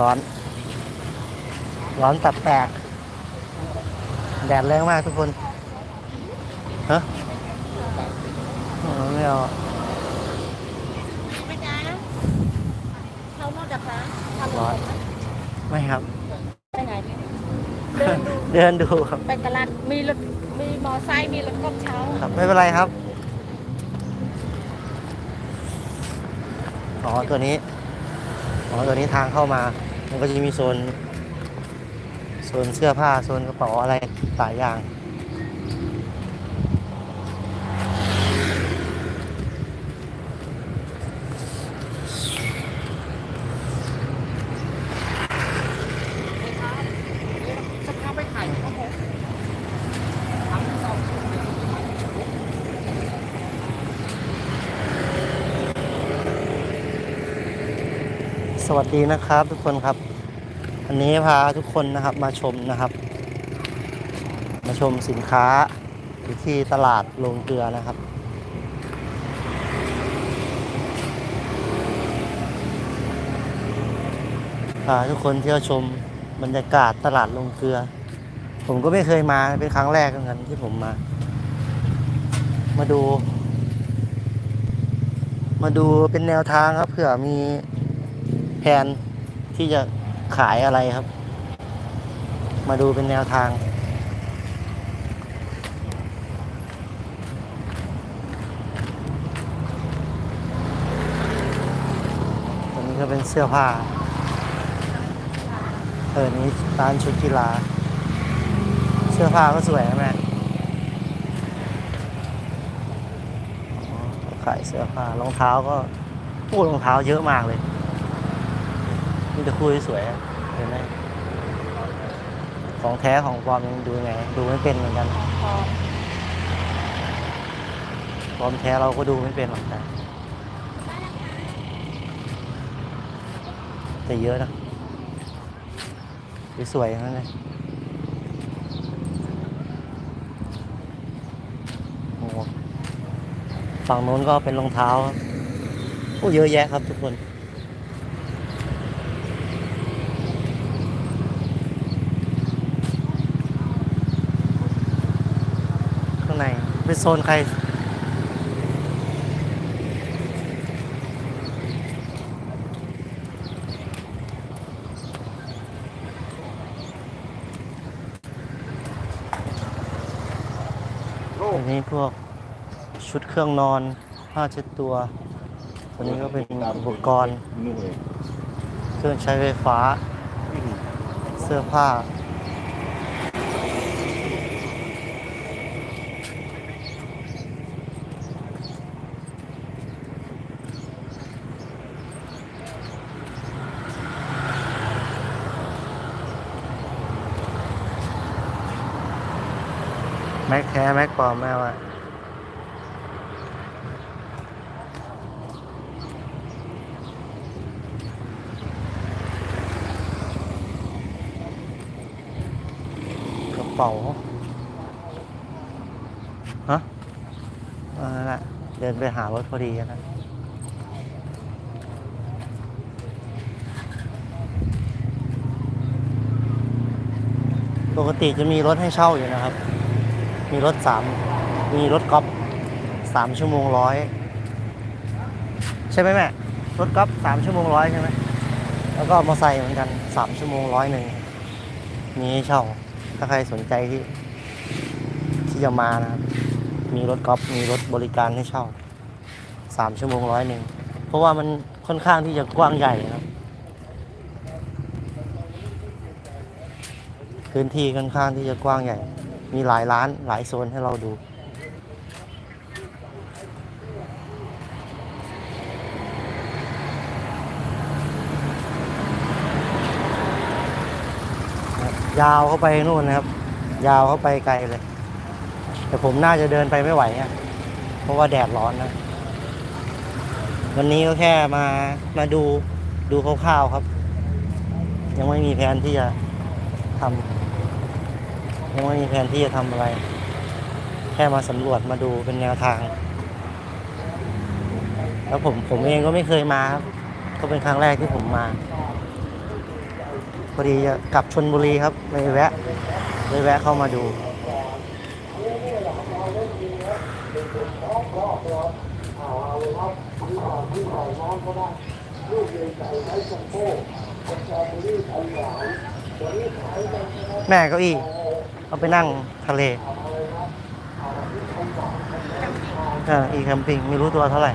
ร้อน ร้อนตับแตก แดดแรงมากทุกคน ฮะอ๋อไม่เอาไม่จ้าเขานอกจากร้านทำร้อน ไม่ครับ ไปไหน เดินดูเดินดูครับ ไปตลาด มีรถ มีมอไซค์ มีรถกบเช้า ครับ ไม่เป็นไรครับ อ๋อ ตัวนี้ อ๋อ ตัวนี้ทางเข้ามา มันก็จะมีโซนโซนเสื้อผ้าโซนกระเป๋าอะไรหลายอย่าง จะเข้าไปขายข้าวหมก ส วัสดีนะครับ ทุกคนครับ อันนี้พาทุกคนนะครับมาชมนะครับ มาชมสินค้าอยู่ที่ตลาดโรงเกลือนะครับ พาทุกคนเที่ยวชมบรรยากาศตลาดโรงเกลือ ผมก็ไม่เคยมาเป็นครั้งแรกเหมือนกันที่ผมมา มาดู มาดูเป็นแนวทางครับเผื่อมี แผนที่จะขายอะไรครับ มาดูเป็นแนวทาง ตัวนี้ก็เป็นเสื้อผ้าเออนี้ร้านชุดกีฬา เสื้อผ้าก็สวยนะแม่ขายเสื้อผ้ารองเท้าก็พูดรองเท้าเยอะมากเลย มีแต่คู่สวยๆอะเห็นไหมของแท้ของปลอมยังดูไง ดูไม่เป็นเหมือนกันพอปลอมแท้เราก็ดูไม่เป็นหรอกแต่แต่เยอะนะสวยๆทั้งนั้นเลยโอ้โหฝั่งโน้นก็เป็นรองเท้าครับโอ้เยอะแยะครับทุกคน ข้างใน เป็นโซนใคร อันนี้พวกชุดเครื่องนอนผ้าเช็ดตัว ตัวนี้ก็เป็นอุปกรณ์เครื่องใช้ไฟฟ้า เสื้อผ้า แม็กแท้แม็กปลอมแม่ว่าๆกระเป๋าฮะเออนั่นแหละเดินไปหารถพอดีนะปกติจะมีรถให้เช่าอยู่นะครับ มีรถสามมีรถกอล์ฟสามชั่วโมงร้อยใช่ไหมแม่ รถกอล์ฟสามชั่วโมงร้อยใช่ไหมแล้วก็มอเตอร์ไซค์เหมือนกันสามชั่วโมงร้อยหนึ่งมีให้เช่าถ้าใครสนใจที่ ที่จะมานะครับ มีรถกอล์ฟมีรถบริการให้เช่าสามชั่วโมงร้อยหนึ่งเพราะว่ามันค่อนข้างที่จะกว้างใหญ่นะครับ พื้นที่ค่อนข้างที่จะกว้างใหญ่ มีหลายร้านหลายโซนให้เราดู ยาวเข้าไปนู่นนะครับ ยาวเข้าไปไกลเลย แต่ผมน่าจะเดินไปไม่ไหวอะเพราะว่าแดดร้อนนะ วันนี้ก็แค่มามาดูดูคร่าวๆครับ ยังไม่มีแผนที่จะทำ ยังไม่มีแผนที่จะทำอะไร แค่มาสำรวจมาดูเป็นแนวทาง แล้วผมผมเองก็ไม่เคยมาครับ ก็เป็นครั้งแรกที่ผมมาพอดีจะกลับชนบุรีครับเลยแวะเลยแวะเข้ามาดูแม่เก้าอี้ เอาไปนั่งทะเลเอออีแคมปิ้งไม่รู้ตัวเท่าไหร่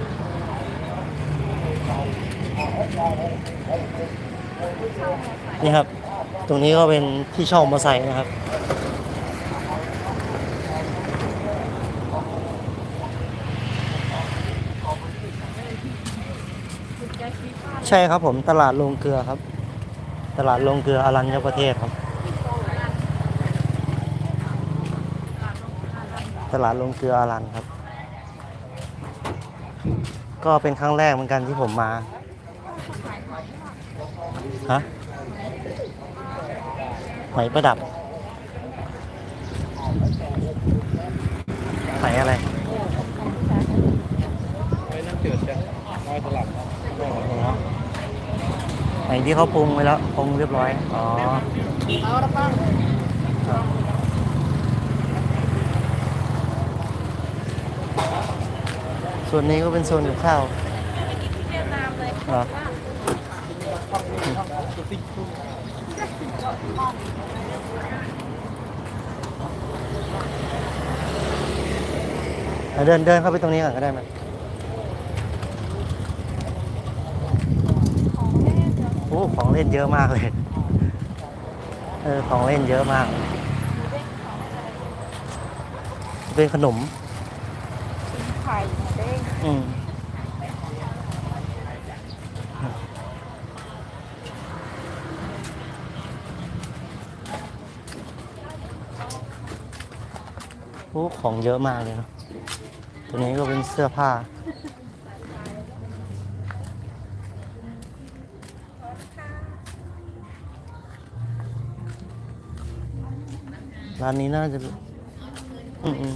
นี่ครับ ตรงนี้ก็เป็นที่เช่ามอเตอร์ไซค์นะครับ ใช่ครับผมตลาดโรงเกลือครับ ตลาดโรงเกลืออรัญญประเทศครับ ตลาดโรงเกลืออารันครับ ก็เป็นครั้งแรกเหมือนกันที่ผมมาฮะหอยประดับหอยอะไรไว้น้ำจืดจ้ะน้อยตลับหอยที่เขาปรุงไว้แล้วปรุงเรียบร้อย อ๋อ เอาละป้า ส่วนนี้ก็เป็นโซนกับข้าวเวียดนามเลยเหรอเดินเดินเข้าไปตรงนี้ก่อนก็ได้ไหมโอ้ของเล่นเยอะมากเลย เออ ของเล่นเยอะมาก เป็นขนมไข่หมูเด้งอืมโอ้ของเยอะมากเลยเนอะตัวนี้ก็เป็นเสื้อผ้า ร้านนี้น่าจะอืมอืม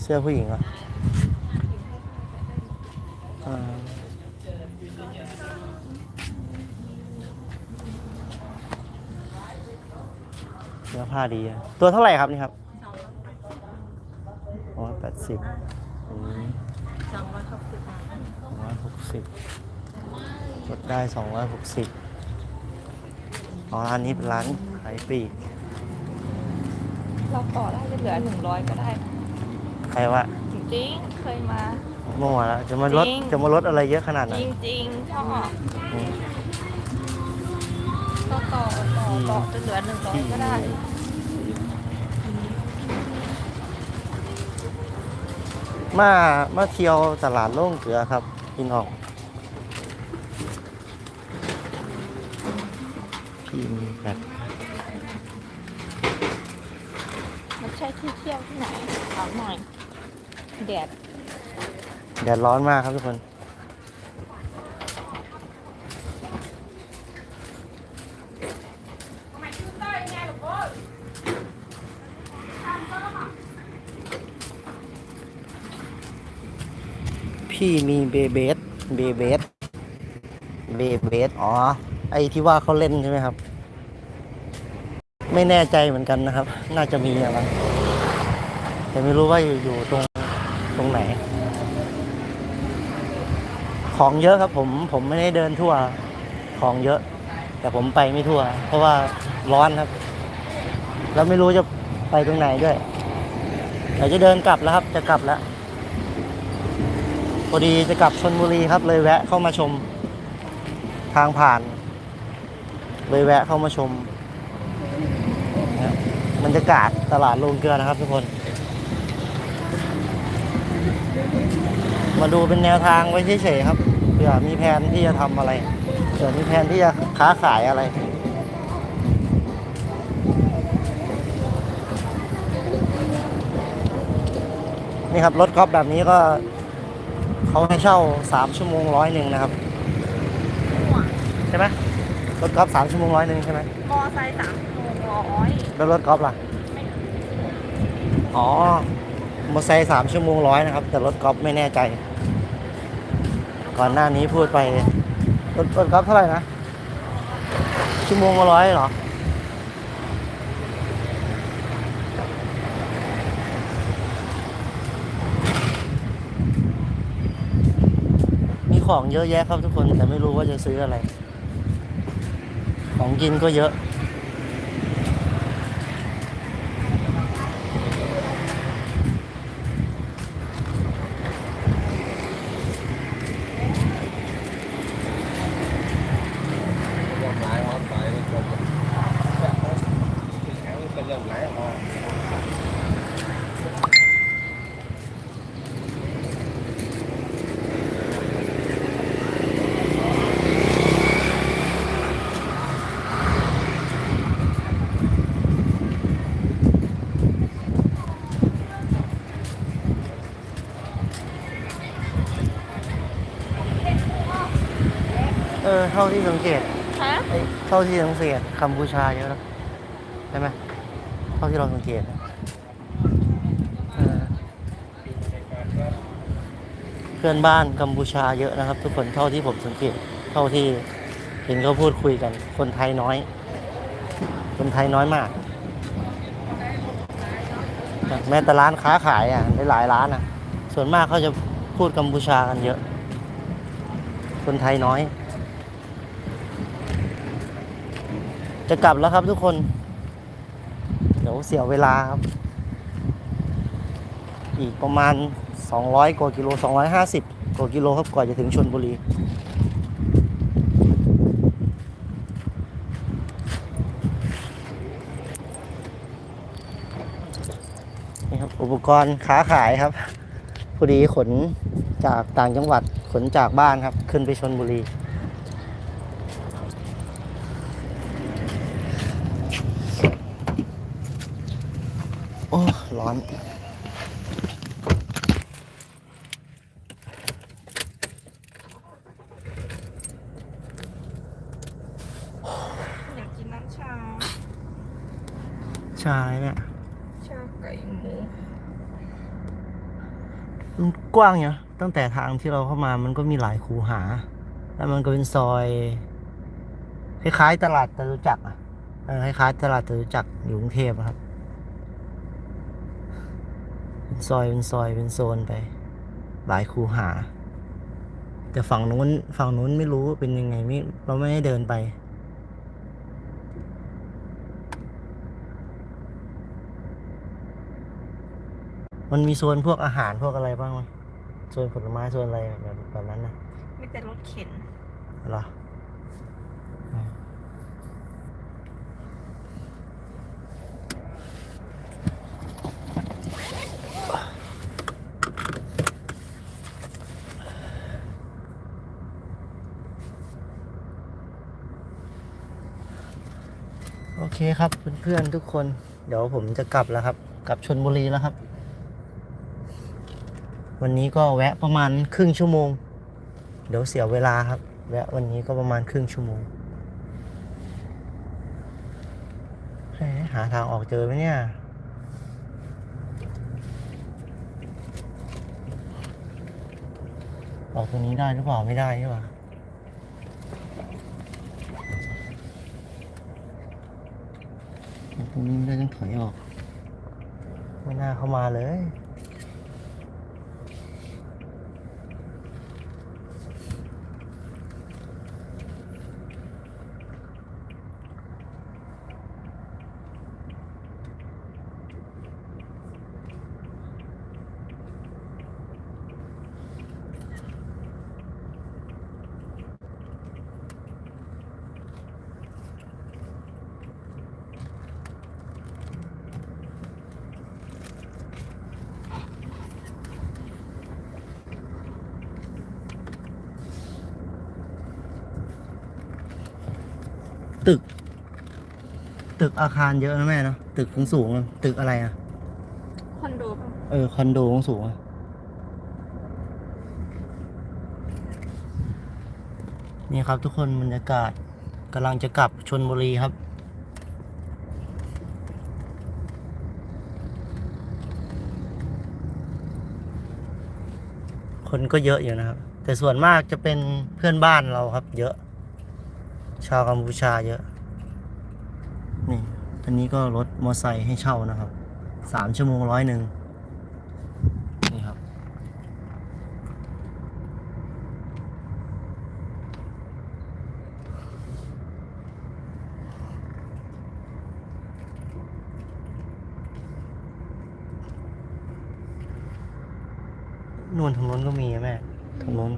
เสื้อผู้หญิงเหรอะเสื้อผ้าดีตัวเท่าไหร่ครับนี่ครับร้อยแปดสิบสองร้อยหกสิบสองร้อยหกสิบกดได้สองร้อยหกสิบอ๋อร้านนี้เป็นร้านขายปลีกเราต่อได้จะเหลือหนึ่งร้อยก็ได้ ใครว่าจริงๆเคยมา มั่วแล้วจะมาลดจริง จะมาลดอะไรเยอะขนาดไหนจริงๆชอบอืมก็ต่อต่อต่อจะเหลือหนึ่งร้อยก็ได้มามาเที่ยวตลาดโล่งเกลือครับพี่น้องพี่มีแบบ มันใช่ที่เที่ยวที่ไหนถามหน่อย แดดแดดร้อนมากครับทุกคนพี่มีเบเบส เบเบส เบเบส อ๋อ ไอที่ว่าเขาเล่นใช่ไหมครับ ไม่แน่ใจเหมือนกันนะครับ น่าจะมีอะไรแต่ไม่รู้ว่าอยู่อยู่ตรง ตรงไหน ของเยอะครับผมผมไม่ได้เดินทั่ว ของเยอะ แต่ผมไปไม่ทั่ว เพราะว่าร้อนครับ แล้วไม่รู้จะไปตรงไหนด้วยเดี๋ยวจะเดินกลับแล้วครับ จะกลับแล้วพอดีจะกลับชนบุรีครับเลยแวะเข้ามาชม ทางผ่าน เลยแวะเข้ามาชมบรรยากาศตลาดโรงเกลือนะครับทุกคน มาดูเป็นแนวทางไว้เฉยๆครับเผื่อมีแผนที่จะทำอะไรเผื่อมีแผนที่จะค้าขายอะไรนี่ครับรถกอล์ฟแบบนี้ก็เขาให้เช่าสามชั่วโมงร้อยหนึ่งนะครับ ใช่ไหมรถกอล์ฟสามชั่วโมงร้อยหนึ่งใช่ไหมมอไซค์สามชั่วโมงร้อยแล้วรถกอล์ฟล่ะอ๋อมอเตอร์ไซค์สามชั่วโมงร้อยนะครับ แต่รถกอล์ฟไม่แน่ใจ ก่อนหน้านี้พูดไปรถรถกอล์ฟเท่าไหร่นะ ชั่วโมงละร้อยเหรอมีของเยอะแยะครับทุกคนแต่ไม่รู้ว่าจะซื้ออะไร ของกินก็เยอะ ยอมร้ายร้อนไปมันจบแข็งเป็นเรื่องไหนออก เออเท่าที่สังเกตฮะเอ้ยเท่าที่สังเกตกัมพูชาเยอะนะใช่ไหมเท่าที่เราสังเกตนะเออเพื่อนบ้านกัมพูชาเยอะนะครับ ทุกคนเท่าที่ผมสังเกต เท่าที่เห็นเขาพูดคุยกัน คนไทยน้อย คนไทยน้อยมาก แม้แต่ร้านค้าขายอะหลายๆร้านอะ ส่วนมากเขาจะพูดกัมพูชากันเยอะ คนไทยน้อย จะกลับแล้วครับทุกคน เดี๋ยวเสียเวลาครับ อีกประมาณ 200 กว่ากิโล 250 กว่ากิโลครับกว่าจะถึงชนบุรีนี่ครับอุปกรณ์ค้าขายครับพอดีขนจากต่างจังหวัดขนจากบ้านครับ ขึ้นไปชนบุรี โอ้ ร้อนอยากกินน้ำชา ชาเนี่ยชาไก่หมูมันกว้างเนี่ยตั้งแต่ทางที่เราเข้ามามันก็มีหลายคูหา แล้วมันก็เป็นซอย คล้ายๆตลาดจตุจักรอะเออคล้ายๆตลาดจตุจักรอยู่กรุงเทพอะครับเป็น ซอยเป็นซอยเป็นโซนไป หลายคูหา แต่ฝั่งนู้นฝั่งนู้นไม่รู้ว่าเป็นยังไงไม่เราไม่ได้เดินไป มันมีโซนพวกอาหารพวกอะไรบ้างไหมโซนผลไม้โซนอะไรแบบแบบนั้นนะมีแต่รถเข็นเหรออื คครับเพื่อนๆทุกคน เดี๋ยวผมจะกลับแล้วครับ กลับชนบุรีแล้วครับ วันนี้ก็แวะประมาณครึ่งชั่วโมง เดี๋ยวเสียเวลาครับ แวะวันนี้ก็ประมาณครึ่งชั่วโมงหมหาทางออกเจอไหมเนี่ยออกตรงนี้ได้หรือเปล่าไม่ได้ใช่ปะออก ตรงนี้ไม่ได้ต้องถอยออก ไม่น่าเข้ามาเลย ตึก ตึกอาคารเยอะนะแม่เนาะตึกสูงๆอะตึกอะไรอะ คอนโดป่ะเออ คอนโดสูงๆอะนี่ครับทุกคนบรรยากาศกำลังจะกลับชนบุรีครับ คนก็เยอะอยู่นะครับ แต่ส่วนมากจะเป็นเพื่อนบ้านเราครับ เยอะ ชาวกัมพูชาเยอะ นี่อันนี้ก็รถมอไซค์ให้เช่านะครับสามชั่วโมงร้อยหนึ่งนี่ครับนู่นทางนู้นก็มีอะแม่ทางนู้น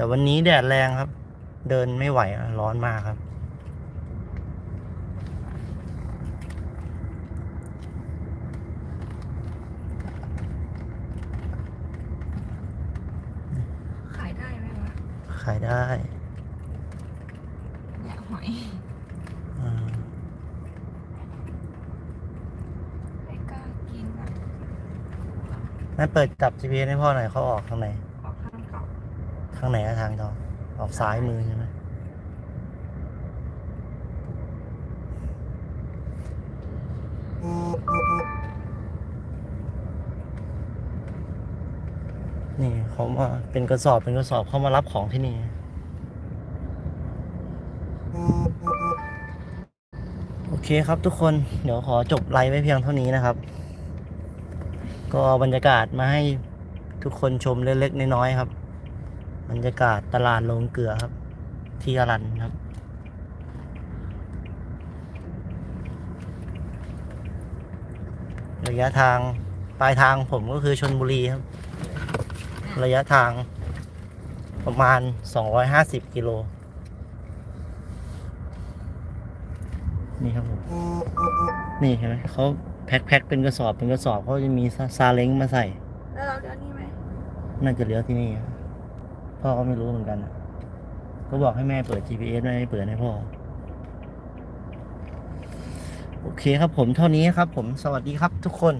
แต่วันนี้แดดแรงครับ เดินไม่ไหวอะร้อนมากครับ ขายได้ไหมวะขายได้เนี่ยหอยอืมไม่กล้ากินอะ นั่นเปิดจับ GPS ให้พ่อหน่อยเขาออกทางไหน ออกข้างเก่า ทางไหนทางจอออกซ้ายมือใช่ไหมนี่เขามาเป็นกระสอบเป็นกระสอบเขามารับของที่นี่โอเคครับทุกคนเดี๋ยวขอจบไลฟ์ไว้เพียงเท่านี้นะครับ ก็บรรยากาศมาให้ทุกคนชมเล็กๆน้อยๆครับ บรรยากาศตลาดโรงเกลือครับ ที่อรันครับ ระยะทางปลายทางผมก็คือชนบุรีครับ ระยะทางประมาณ 250 กิโล นี่ครับผม นี่เห็นไหมเขาแพ็คแพ็คเป็นกระสอบเป็นกระสอบเขาจะมีซาซาเล้งมาใส่ แล้วเราเดี๋ยวนี้ไหม น่าจะเลี้ยวที่นี่ครับ พ่อก็ไม่รู้เหมือนกันอะก็บอกให้แม่เปิด GPS ไม่ให้เปิดให้พ่อ โอเคครับผมเท่านี้ครับผมสวัสดีครับทุกคน